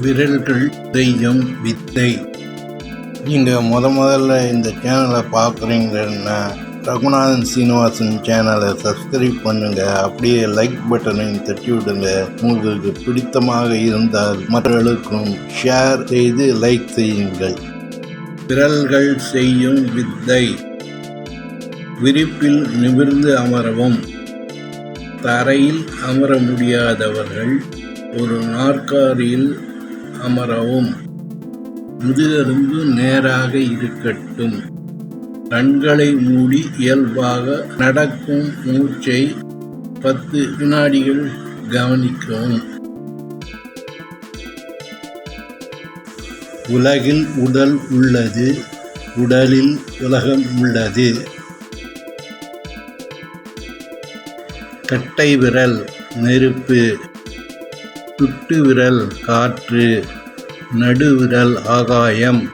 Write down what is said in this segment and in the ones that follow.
விரல்கள் செய்யும் வித்தை. நீங்கள் முத முதல்ல இந்த சேனலை பார்க்குறீங்கன்னா ரகுநாதன் சீனிவாசன் சேனலை சப்ஸ்கிரைப் பண்ணுங்க. அப்படியே லைக் பட்டனையும் தட்டி விடுங்க. உங்களுக்கு பிடித்தமாக இருந்தால் மற்றவர்களுக்கும் ஷேர் செய்து லைக் செய்யுங்கள். விரல்கள் செய்யும் வித்தை. விரிப்பில் நிமிர்ந்து அமரவும். தரையில் அமர முடியாதவர்கள் ஒரு நாற்காலியில் அமரவும் முதுகெலும்பு நேராக இருக்கட்டும். கண்களை மூடி இயல்பாக நடக்கும் மூச்சை பத்து வினாடிகள் கவனிக்கவும். உலகில் உடல் உள்ளது உடலில் உலகம் உள்ளது. கட்டை விரல் நெருப்பு. சுட்டு விரல் காற்று நடுவிரல் ஆகாயம்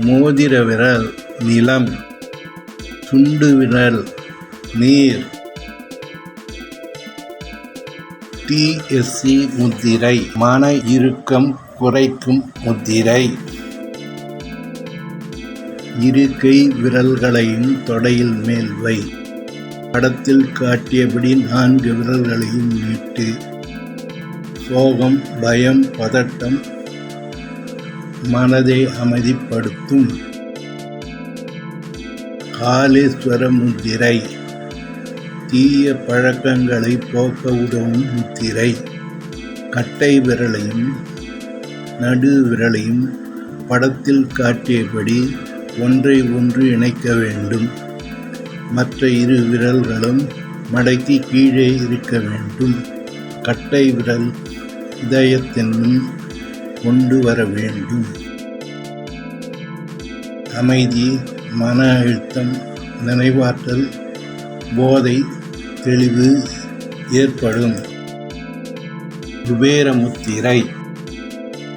மோதிர விரல் நிலம் சுண்டு விரல் நீர் டிஎஸ்சி முத்திரை மன இறுக்கம் குறைக்கும் முத்திரை. இரு கை விரல்களையும் தொடையில் மேல் வை. படத்தில் காட்டியபடி நான்கு விரல்களையும் நீட்டு. சோகம் பயம் பதட்டம் மனதை அமைதிப்படுத்தும். காலேஸ்வர முத்திரை. தீய பழக்கங்களை போக்க உதவும் முத்திரை. கட்டை விரலையும் நடு விரலையும் படத்தில் காட்டியபடி ஒன்றை ஒன்று இணைக்க வேண்டும். மற்ற இரு விரல்களும் மடக்கி கீழே இருக்க வேண்டும். கட்டை விரல் இதயத்தின் முன் கொண்டு வர வேண்டும். அமைதி மன அழுத்தம் நினைவாற்றல் போதை தெளிவு ஏற்படும். குபேரமுத்திரை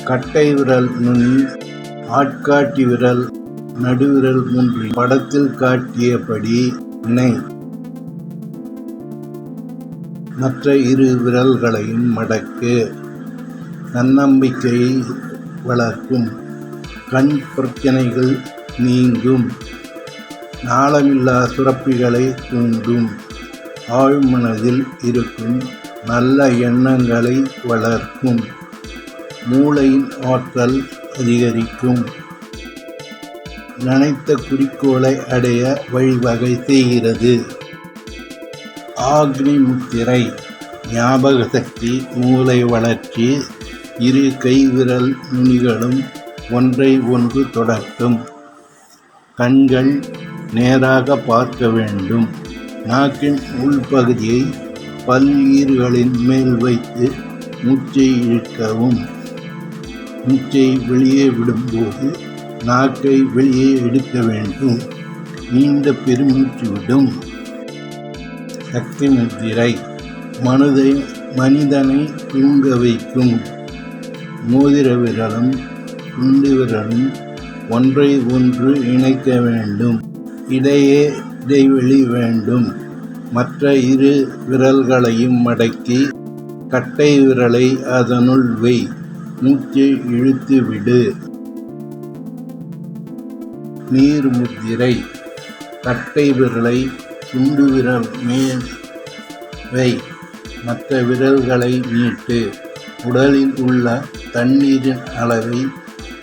கட்டை விரல் நுனி ஆட்காட்டி விரல் நடுவிரல் மூன்று படத்தில் காட்டியபடி இணை மற்ற இரு விரல்களையும் மடக்கு. தன்னம்பிக்கையை வளர்க்கும். கண் பிரச்சனைகள் நீங்கும். நாளமில்லா சுரப்பிகளை தூண்டும். ஆழ்மனதில் இருக்கும் நல்ல எண்ணங்களை வளர்க்கும். மூளையின் ஆற்றல் அதிகரிக்கும். நினைத்த குறிக்கோளை அடைய வழிவகை செய்கிறது. ஆக்னி முத்திரை ஞாபக சக்தி மூளை வளர்ச்சி இரு கைவிரல் நுனிகளும் ஒன்றை ஒன்று தொடட்டும் கண்கள் நேராக பார்க்க வேண்டும். நாக்கின் உள்பகுதியை பல்லீர்களின் மேல் வைத்து மூச்சை இழுக்கவும். மூச்சை வெளியே விடும்போது நாக்கை வெளியே எடுக்க வேண்டும். நீண்ட பெருமூச்சு விடும். சக்தி முத்திரை. மனதை மனிதனை தூங்க வைக்கும். மோதிர விரலும் துண்டு விரலும் ஒன்றை ஒன்று இணைக்க வேண்டும். இடையே இடைவெளி வேண்டும். மற்ற இரு விரல்களையும் மடக்கி கட்டை விரலை அதனுள் வை. மூச்சு இழுத்து விடு. நீர் முத்திரை. கட்டை விரலை சுண்டு விரல் மேல் வை. மற்ற விரல்களை நீட்டு. உடலில் உள்ள தண்ணீரின் அளவை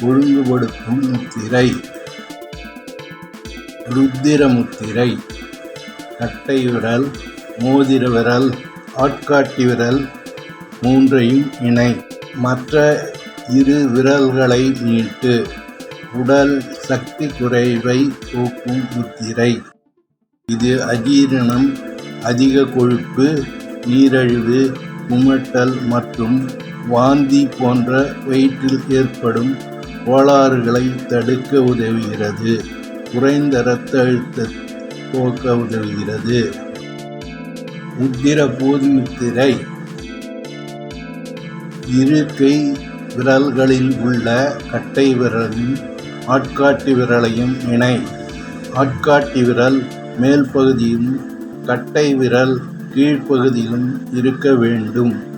ஒழுங்குபடுத்தும் முத்திரை. ருத்திர முத்திரை கட்டை விரல் மோதிர விரல் ஆட்காட்டி விரல் மூன்றையும் இணை. மற்ற இரு விரல்களை நீட்டு. உடல் சக்தி குறைவை போக்கும் முத்திரை. இது அஜீரணம் அதிக கொழுப்பு நீரழிவு குமட்டல் மற்றும் வாந்தி போன்ற வயிற்றில் ஏற்படும் கோளாறுகளை தடுக்க உதவுகிறது. குறைந்த இரத்த அழுத்த போக்க உதவுகிறது. உத்திர போது முத்திரை இரு கை விரல்களில் உள்ள கட்டை விரலும் ஆட்காட்டி விரலையும் இணை. ஆட்காட்டி விரல் மேல் பகுதியும் கட்டை விரல் கீழ்ப்பகுதியிலும் இருக்க வேண்டும்.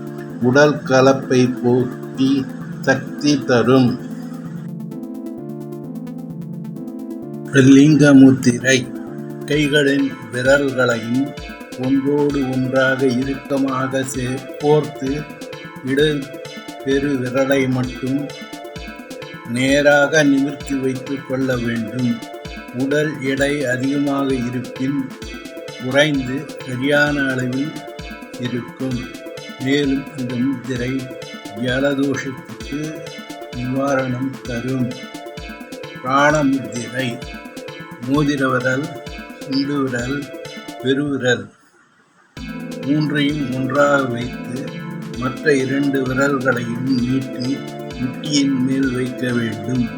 உடல் கலப்பை போக்கி சக்தி தரும். லிங்க முத்திரை கைகளின் விரல்களையும் ஒன்றோடு ஒன்றாக இறுக்கமாக சே- கோர்த்து இடு பெரு விரலை மட்டும் நேராக நிமிர்த்தி வைத்துக் கொள்ள வேண்டும். உடல் எடை அதிகமாக இருப்பின் குறைந்து சரியான அளவில் இருக்கும். மேலும் இந்த முத்திரை ஜலதோஷத்துக்கு நிவாரணம் தரும். பிராணமுத்திரை முத்திரை சுண்டுவிரல் விரல் பெருவிரல் மூன்றையும் ஒன்றாக வைத்து மற்ற இரண்டு விரல்களையும் நீட்டி முட்டியின் மேல் வைக்க வேண்டும்.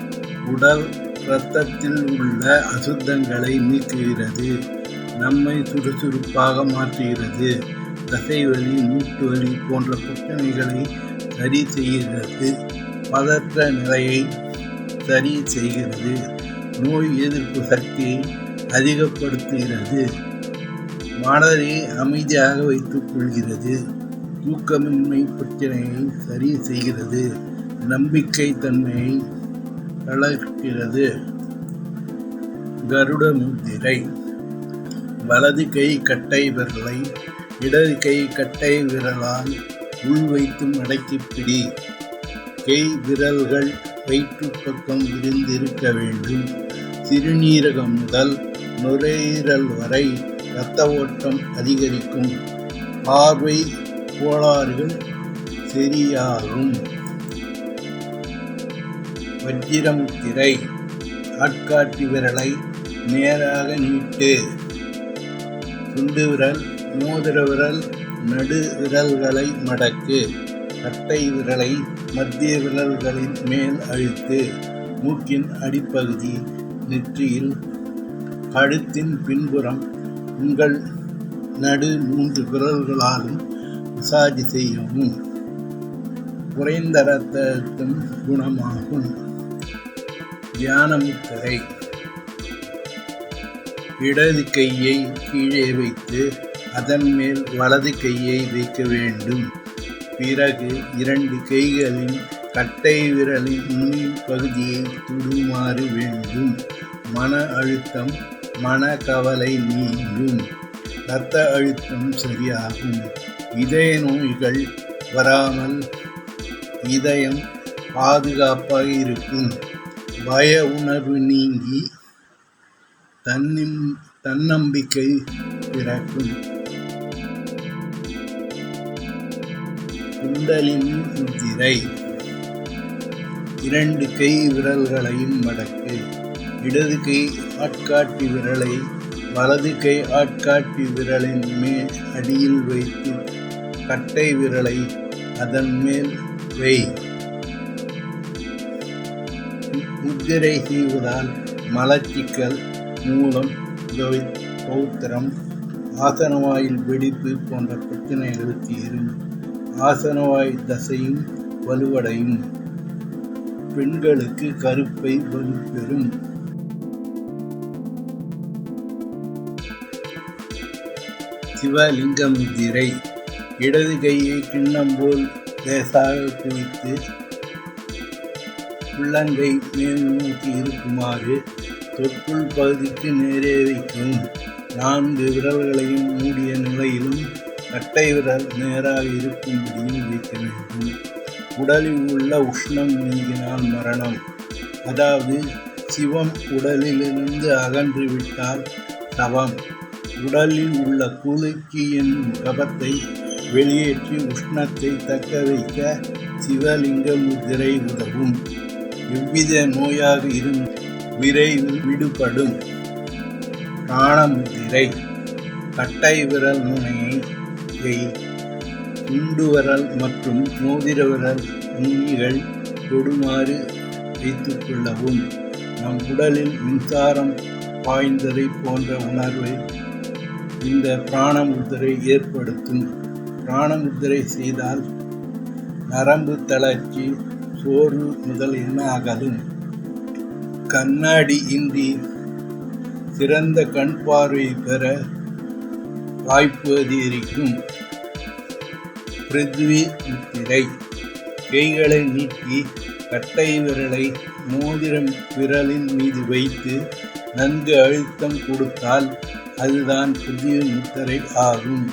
உடல் இரத்தத்தில் உள்ள அசுத்தங்களை நீக்குகிறது. நம்மை சுறுசுறுப்பாக மாற்றுகிறது. தசைவலி மூட்டு வலி போன்ற பிரச்சனைகளை சரி செய்கிறது பதற்ற நிலையை சரி செய்கிறது நோய் எதிர்ப்பு சக்தியை அதிகப்படுத்துகிறது மனதை அமைதியாக வைத்துக் கொள்கிறது தூக்கமின்மை பிரச்சனையை சரி செய்கிறது நம்பிக்கை தன்மையை வளர்க்கிறது கருட முதிரை வலது கை கட்டை விரலை இடது கை கட்டை விரலால் உள் வைத்து மடக்கி பிடி. கை விரல்கள் வயிற்று பக்கம் விரிந்திருக்க வேண்டும். சிறுநீரகம் முதல் நுரையீரல் வரை இரத்த ஓட்டம் அதிகரிக்கும். பார்வை கோளாறுகள் சரியாகும் வஜ்ரமுத்திரை ஆட்காட்டி விரலை நேராக நீட்டு. சுண்டு விரல் மோதிர விரல் நடு விரல்களை மடக்கு கட்டை விரலை மத்திய விரல்களின் மேல் அழுத்து மூக்கின் அடிப்பகுதி நெற்றியில் கழுத்தின் பின்புறம் உங்கள் நடு மூன்று விரல்களாலும் மசாஜ் செய்யவும். குறைந்த இரத்த அழுத்தம் குணமாகும். தியான முத்திரை. இடது கையை கீழே வைத்து அதன் மேல் வலது கையை வைக்க வேண்டும். பிறகு இரண்டு கைகளின் கட்டை விரலின் நுனி பகுதியை துடுமாறு வேண்டும். மன அழுத்தம் மன கவலை நீங்கும். இரத்த அழுத்தம் சரியாகும். இதய நோய்கள் வராமல் இதயம் பாதுகாப்பாக இருக்கும். பய உணர்வு நீங்கி தன்னிம் தன்னம்பிக்கை பிறக்கும். குண்டலின் முத்திரை இரண்டு கை விரல்களையும் மடக்கு. இடது கை ஆட்காட்டி விரலை வலது கை ஆட்காட்டி விரலின் மேல் அடியில் வைத்து கட்டை விரலை அதன் மேல் வை. முத்திரை செய்வதால் மலச்சிக்கல் மூலம் கவி- பௌத்திரம் ஆசனவாயில் வெடிப்பு போன்ற பிரச்சனைகளுக்கு தீரும் ஆசனவாய் தசையும் வலுவடையும். பெண்களுக்கு கருப்பை வலுப்பெறும். சிவலிங்க முத்திரை இடது கையை கிண்ணம் போல் லேசாக குவித்து உள்ளங்கை மேல் நோக்கி இருக்குமாறு தொற்குள் பகுதிக்கு நேரே வைக்கும். நான்கு விரல்களையும் மூடிய நிலையிலும் கட்டை விரல் நேராக இருக்கும்படியும் வைக்க வேண்டும். உடலில் உள்ள உஷ்ணம் நீங்கினால் மரணம். அதாவது சிவம் உடலிலிருந்து அகன்று விட்டால் தவம். உடலில் உள்ள குலுக்கி என்னும் கபத்தை வெளியேற்றி உஷ்ணத்தை தக்க வைக்க சிவலிங்க முதிரை உதவும். எவ்வித நோயாக இருந்து விரைவில் விடுபடும். பிராணமுத்திரை. கட்டை விரல் முனையை வை- துண்டு மற்றும் மோதிரவரல் நுனிகள் தொடுமாறு வைத்துக் கொள்ளவும். நம் உடலில் மின்சாரம் பாய்ந்ததை போன்ற உணர்வை இந்த பிராணமுத்திரை ஏற்படுத்தும். பிராணமுத்திரை செய்தால் நரம்பு தளர்ச்சி சோர்வு முதல் என்ன அகலும் கண்ணாடி இன்றி சிறந்த கண் பார்வை பெற வாய்ப்பு அதிகரிக்கும். பிருத்வி முத்திரை கைகளை நீட்டி கட்டை விரலை மோதிரம் விரலின் மீது வைத்து நன்கு அழுத்தம் கொடுத்தால் அதுதான் புதிய முத்திரை ஆகும்.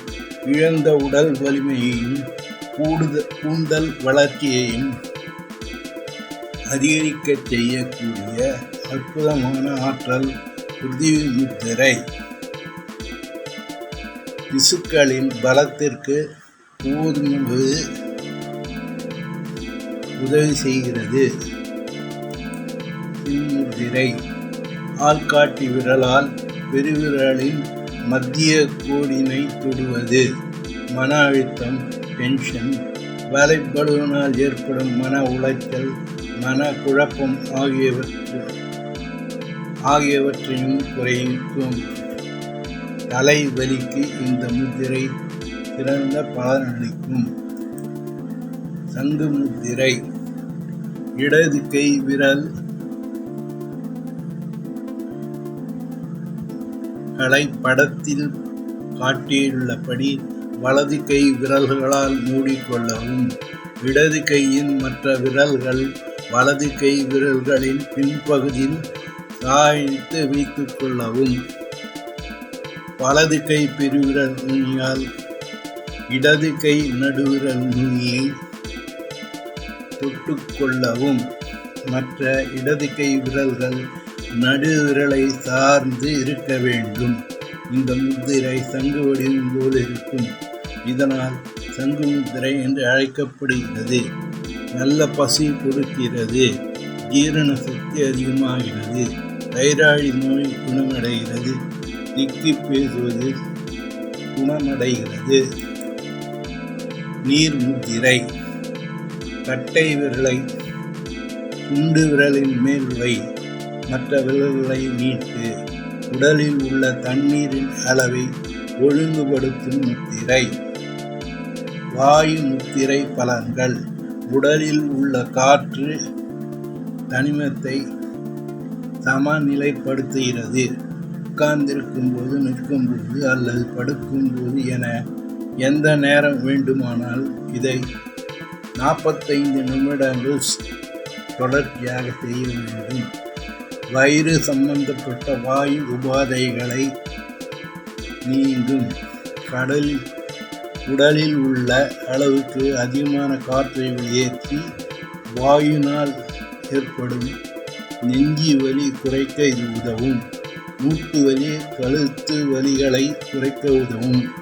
இழந்த உடல் வலிமையையும் கூடுதல் கூந்தல் வளர்ச்சியையும் அதிகரிக்கச் செய்யக்கூடிய அற்புதமான ஆற்றல் பிருத்திவி முத்திரை திசுக்களின் பலத்திற்கு கூர்ந்து உதவி செய்கிறது. முத்திரை ஆள்காட்டி விரலால் பெருவிரலின் மத்திய கோடினை தொடுவது. மன அழுத்தம் டென்ஷன் வலைப்படுவனால் ஏற்படும் மன உளைச்சல் மன குழப்பம் ஆகியவற்று ஆகியவற்றையும் குறைக்கும் தலைவலிக்கு இந்த முத்திரை சிறந்த பலனளிக்கும் சங்கு முத்திரை இடது கை விரல் களை படத்தில் காட்டியுள்ளபடி வலது கை விரல்களால் மூடிக்கொள்ளவும். இடது கையின் மற்ற விரல்கள் வலது கை விரல்களின் பின்பகுதியில் சாய்த்து வைத்துக் கொள்ளவும். வலது கை பெருவிரல் நுனியால் இடது கை நடுவிரல் நுனியை தொட்டுக்கொள்ளவும் மற்ற இடது கை விரல்கள் நடுவிரலை சார்ந்து இருக்க வேண்டும். இந்த முத்திரை சங்கு வடிவம் போல் இருக்கும். இதனால் சங்கு முத்திரை என்று அழைக்கப்படுகிறது. நல்ல பசி கொடுக்கிறது. ஜீரண சக்தி அதிகமாகிறது. தைராய்டு நோய் குணமடைகிறது. திக்கி பேசுவது குணமடைகிறது. நீர் முத்திரை கட்டை விரலை குண்டு விரலின் மேல் வை மற்ற விரல்களை நீட்டு. உடலில் உள்ள தண்ணீரின் அளவை ஒழுங்குபடுத்தும் முத்திரை. வாயு முத்திரை பலன்கள். உடலில் உள்ள காற்று தனிமத்தை சமநிலைப்படுத்துகிறது. உட்கார்ந்திருக்கும் போது நிற்கும் போது அல்லது படுக்கும் போது என எந்த நேரம் வேண்டுமானால் இதை நாற்பத்தைந்து நிமிடங்கள் தொடர்ச்சியாக செய்ய வேண்டும். வயிறு சம்பந்தப்பட்ட வாயு உபாதைகளை நீங்கும். கடல் உடலில் உள்ள அளவுக்கு அதிகமான காற்றை வெளியேற்றி வாயுனால் ஏற்படும் நெஞ்சி வலி குறைக்க இது உதவும். மூட்டு வலி கழுத்து வலிகளை குறைக்க உதவும்.